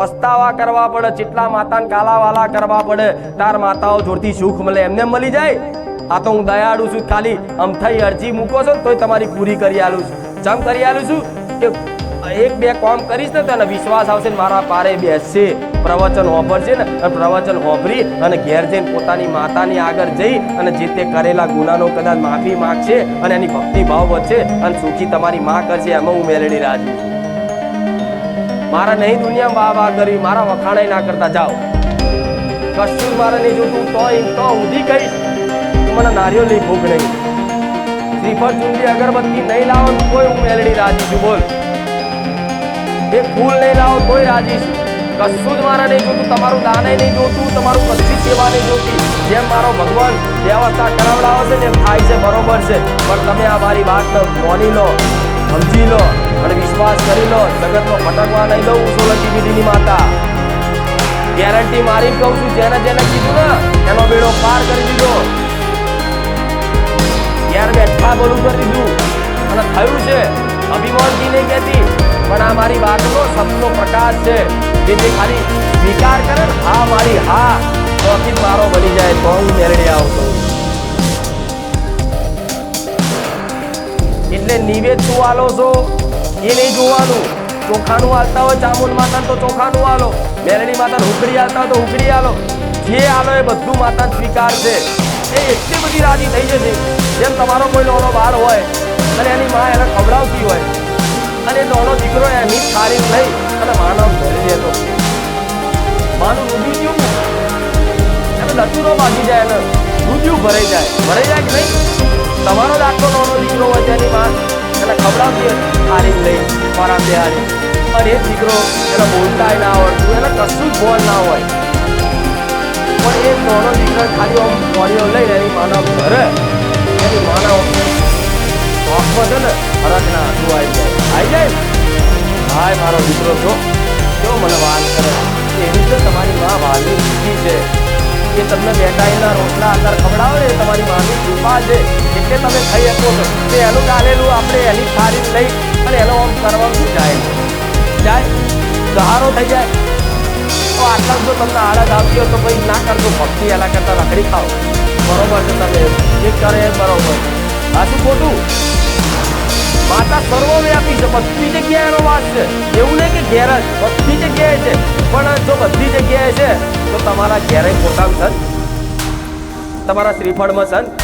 પસ્તાવા કરવા પડે, ચીટલા માતાને કાલાવાલા કરવા પડે. તાર માતાઓ જોરથી સુખ મળે, એમને મળી જાય. આ તો હું દયાળુ છું, ખાલી અમથાઈ અરજી મૂકો છો તોય તમારી પૂરી કરી આલું છું. જમ કરી આલું છું કે એક બે કામ કરીશ ને તને વિશ્વાસ આવશે ને મારા પારે બેસશે. પ્રવચન હોંભરશે ને અને પ્રવચન હોંભરી અને ઘેર જઈને પોતાની માતાની આગળ જઈ અને જે તે કરેલા ગુનાનો કદાચ માફી માંગશે અને એની ભક્તિ ભાવ વધશે અને સુખી તમારી માં કરશે, એમાં હું મેળવી રાજી છું. મારા નહીં દુનિયા વાહ વાહ કરી, મારા વખાણે ના કરતા જાઓ. કશું મારે નહીં જોતું તો એમ તો ઉધી કહીશ, તું મને નારીઓ નહીં ભૂખ નહીં. શ્રીફળ ચૂંટી અગરબત્તી નહીં લાવો કોઈ હું મેલડી રાજી છું, બોલ. એ ફૂલ નહીં લાવો કોઈ રાજી છું. કશું જ મારે નહીં જોતું, તમારું દાને નહીં જોતું, તમારું કશી સેવા નહીં જોતી. જેમ મારો ભગવાન, વ્યવસ્થા કરાવડાવે છે, તેમ થાય છે, બરોબર છે. પણ તમે આ મારી વાત માની લો. સમજી લો અને વિશ્વાસ કરી લો જગતમાં ફટકવા નહીં દઉં સોલંકી વિધિની માતા. ગેરંટી મારી કહું છું, જેને જેને કીધું ને, એનો બેડો પાર કરી દીધો. ઘેર બેઠા બોલું કરી દીધું. અને થયું છે, અભિમાનથી નહીં કહેતી, પણ આ મારી વાતનો સપનો પ્રકાશ છે. જે જે ખાલી સ્વીકાર કરે હા મારી હા, તો મારો બની જાય, તો હું મેરડી આવતો. નિવેદ શું છો? એ નહીં જોવાનું. ચોખાનું આલતા હોય ચામુંડ માતા તો ચોખાનું આલો. મેરણી માતા હુકડી આલતા હોય તો હુકડી આલો. જે આલો એ બધું માતા સ્વીકાર છે. એ એટલી બધી રાજી થઈ જશે. જેમ તમારો કોઈ લોનો બાર હોય અને એની માં એને ખવડાવતી હોય અને નાનો દીકરો એની ખારી થઈ અને માનવ ભરી દેતો. માનું રુદ્યું ગયું એને લચુરો બાજી જાય એને રુદ્યું ભરાઈ જાય. ભરાઈ જાય કે નહીં? તમારો દાખલો નાનો દીકરો તેની માં એને ખવડાવતી હતી થાળી લઈ, મારા બેહાડી અને એ દીકરો એને બોલતાય ના આવડતું એને કશું જ બોલ ના હોય. પણ એ નાનો દીકરો ખાલી આમ બોડીઓ લઈને એની માના ભરે એની માના આંખમાં છે ને હરકના આંસુ આવી જાય. આવી જાય? હાય, મારો દીકરો છો કેવો મને વાત કરે. એવી રીતે તમારી મા વાલી દીકરી છે. કે તમને બેટાઈના રોટલા અંદર ખવડાવે તમારી માની કૃપા છે. તમે ખાઈ શકો છો. તે એનું ગાલેલું આપણે એની સારી લઈ અને એનો આમ કરવાનું જાય જાય. સહારો થઈ જાય. તો આટલા જો તમને આળસ આવતી હોય તો ભાઈ ના કરજો. ભક્તિ એના કરતા રખડી ખાઓ. બરોબર છે તમે. જે કરે બરોબર. સાચું ખોટું? માતા સર્વવ્યાપી છે. બધી જગ્યાએ એનો વાસ છે. એવું નહીં કે ઘેર જ. બધી જગ્યાએ છે. પણ જો બધી જગ્યાએ છે, તો તમારા ઘેરે પોતાનું છે તમારા શ્રીફળમાં છે